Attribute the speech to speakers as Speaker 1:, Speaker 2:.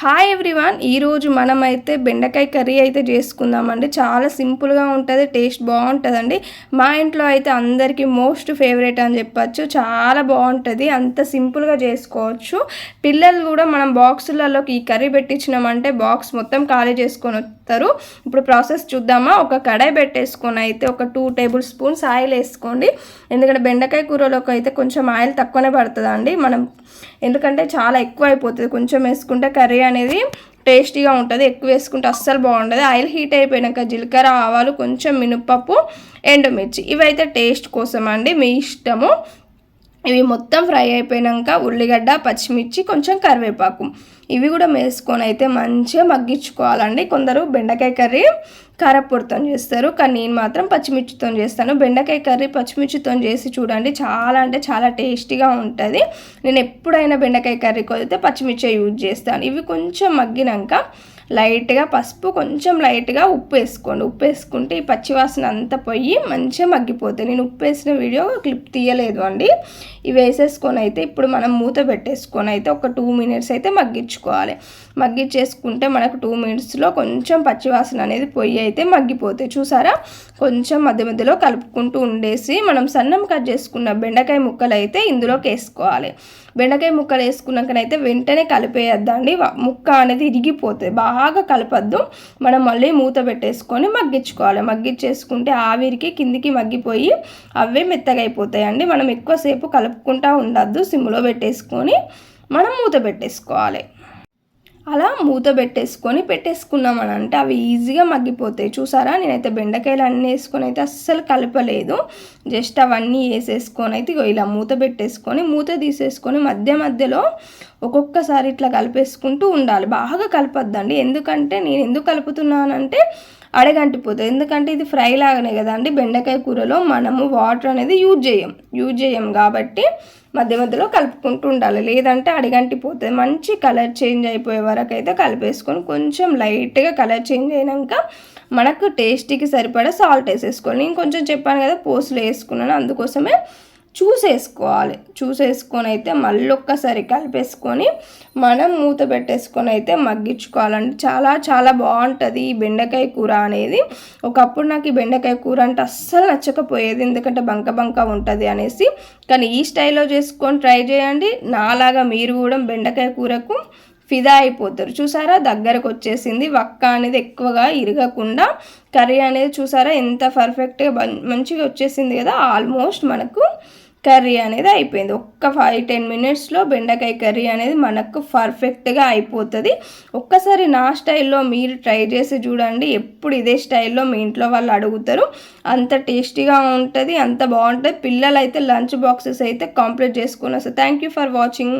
Speaker 1: Hi everyone ఈరోజు మనమైతే బెండకాయ కర్రీ అయితే చేసుకుందామండి. చాలా సింపుల్గా ఉంటుంది టేస్ట్ బాగుంటుందండి. మా ఇంట్లో అయితే అందరికీ మోస్ట్ ఫేవరెట్ అని చెప్పచ్చు. చాలా బాగుంటుంది అంత సింపుల్గా చేసుకోవచ్చు. పిల్లలు కూడా మనం బాక్సులలోకి ఈ కర్రీ పెట్టించినామంటే బాక్స్ మొత్తం ఖాళీ చేసుకొని వస్తారు. ఇప్పుడు ప్రాసెస్ చూద్దామా? ఒక కడాయి పెట్టేసుకొని అయితే ఒక టూ టేబుల్ స్పూన్స్ ఆయిల్ వేసుకోండి. ఎందుకంటే బెండకాయ కూరలోకి అయితే కొంచెం ఆయిల్ తక్కువనే పడుతుందండి. మనం ఎందుకంటే చాలా ఎక్కువ అయిపోతుంది. కొంచెం వేసుకుంటే కర్రీ అనేది టేస్టీగా ఉంటుంది. ఎక్కువ వేసుకుంటే అస్సలు బాగుంటుంది ఆయిల్ హీట్ అయిపోయినాక జీలకర్ర ఆవాలు కొంచెం మినపప్పు ఎండుమిర్చి ఇవైతే టేస్ట్ కోసం అండి మీ ఇష్టము. ఇవి మొత్తం ఫ్రై అయిపోయాక ఉల్లిగడ్డ పచ్చిమిర్చి కొంచెం కరివేపాకు. ఇవి కూడా వేసుకొని అయితే మంచిగా మగ్గించుకోవాలండి. కొందరు బెండకాయ కర్రీ కారపొడితో చేస్తారు కానీ నేను మాత్రం పచ్చిమిర్చితో చేస్తాను. బెండకాయ కర్రీ పచ్చిమిర్చితో చేసి చూడండి చాలా అంటే చాలా టేస్టీగా ఉంటుంది. నేను ఎప్పుడైనా బెండకాయ కర్రీ కొదితే పచ్చిమిర్చి యూజ్ చేస్తాను. ఇవి కొంచెం మగ్గినాక లైట్గా పసుపు కొంచెం లైట్గా ఉప్పు వేసుకోండి. ఉప్పు వేసుకుంటే ఈ పచ్చివాసన అంతా పోయి మంచిగా మగ్గిపోతాయి నేను ఉప్పు వేసిన వీడియో క్లిప్ తీయలేదు అండి. ఇవి వేసేసుకొని అయితే ఇప్పుడు మనం మూత పెట్టేసుకొని అయితే ఒక టూ మినిట్స్ అయితే మగ్గించుకోవాలి. మగ్గించేసుకుంటే మనకు టూ మినిట్స్లో కొంచెం పచ్చివాసన అనేది పొయ్యి అయితే మగ్గిపోతాయి. చూసారా? కొంచెం మధ్య మధ్యలో కలుపుకుంటూ ఉండేసి మనం సన్నం కట్ చేసుకున్న బెండకాయ ముక్కలు అయితే ఇందులోకి వేసుకోవాలి. బెండకాయ ముక్కలు వేసుకున్నాకనైతే వెంటనే కలిపేయద్దండి. ముక్క అనేది ఇరిగిపోతుంది బాగా కలపద్దు. మనం మళ్ళీ మూత పెట్టేసుకొని మగ్గించుకోవాలి. మగ్గించేసుకుంటే ఆవిరికి కిందికి మగ్గిపోయి అవే మెత్తగా అయిపోతాయండి మనం ఎక్కువసేపు కలుపుకుంటూ ఉండద్దు. సిమ్లో పెట్టేసుకొని మనం మూత పెట్టేసుకోవాలి. అలా మూత పెట్టేసుకొని పెట్టేసుకున్నామని అంటే అవి ఈజీగా మగ్గిపోతాయి. చూసారా? నేనైతే బెండకాయలు అన్నీ వేసుకొని అయితే అస్సలు కలపలేదు. జస్ట్ అవన్నీ వేసేసుకొని అయితే ఇలా మూత పెట్టేసుకొని మూత తీసేసుకొని మధ్య మధ్యలో ఒక్కొక్కసారి ఇట్లా కలిపేసుకుంటూ ఉండాలి. బాగా కలపద్దండి. ఎందుకంటే నేను ఎందుకు కలుపుతున్నానంటే అడగంటిపోతుంది ఎందుకంటే ఇది ఫ్రై లాగానే కదండి బెండకాయ కూరలో మనము వాటర్ అనేది యూజ్ చేయం. యూజ్ చేయం కాబట్టి మధ్య మధ్యలో కలుపుకుంటూ ఉండాలి. లేదంటే అడిగంటిపోతుంది మంచి కలర్ చేంజ్ అయిపోయే వరకు అయితే కలిపేసుకొని కొంచెం లైట్గా కలర్ చేంజ్ అయినాక మనకు టేస్టీకి సరిపడా సాల్ట్ వేసేసుకోవాలి. నేను కొంచెం చెప్పాను కదా పోసులు వేసుకున్నాను. అందుకోసమే చూసేసుకోవాలి. చూసేసుకొని అయితే మళ్ళీ ఒక్కసారి కలిపేసుకొని మనం మూత పెట్టేసుకొని అయితే మగ్గించుకోవాలండి. చాలా చాలా బాగుంటుంది ఈ బెండకాయ కూర అనేది. ఒకప్పుడు నాకు ఈ బెండకాయ కూర అంటే అస్సలు నచ్చకపోయేది. ఎందుకంటే బంక బంక ఉంటుంది అనేసి. కానీ ఈ స్టైల్లో చేసుకొని ట్రై చేయండి. నాలాగా మీరు కూడా బెండకాయ కూరకు ఫిదా అయిపోతారు. చూసారా? దగ్గరకు వచ్చేసింది వక్క అనేది ఎక్కువగా ఇరగకుండా కర్రీ అనేది చూసారా? ఎంత పర్ఫెక్ట్గా మంచిగా వచ్చేసింది కదా. ఆల్మోస్ట్ మనకు కర్రీ అనేది అయిపోయింది. ఒక్క ఫైవ్ టెన్ మినిట్స్లో బెండకాయ కర్రీ అనేది మనకు పర్ఫెక్ట్గా అయిపోతుంది. ఒక్కసారి నా స్టైల్లో మీరు ట్రై చేసి చూడండి. ఎప్పుడు ఇదే స్టైల్లో మీ ఇంట్లో వాళ్ళు అడుగుతారు. అంత టేస్టీగా ఉంటుంది అంత బాగుంటుంది. పిల్లలు అయితే లంచ్ బాక్సెస్ అయితే కంప్లీట్ చేసుకుని వస్తారు థ్యాంక్ యూ ఫర్ వాచింగ్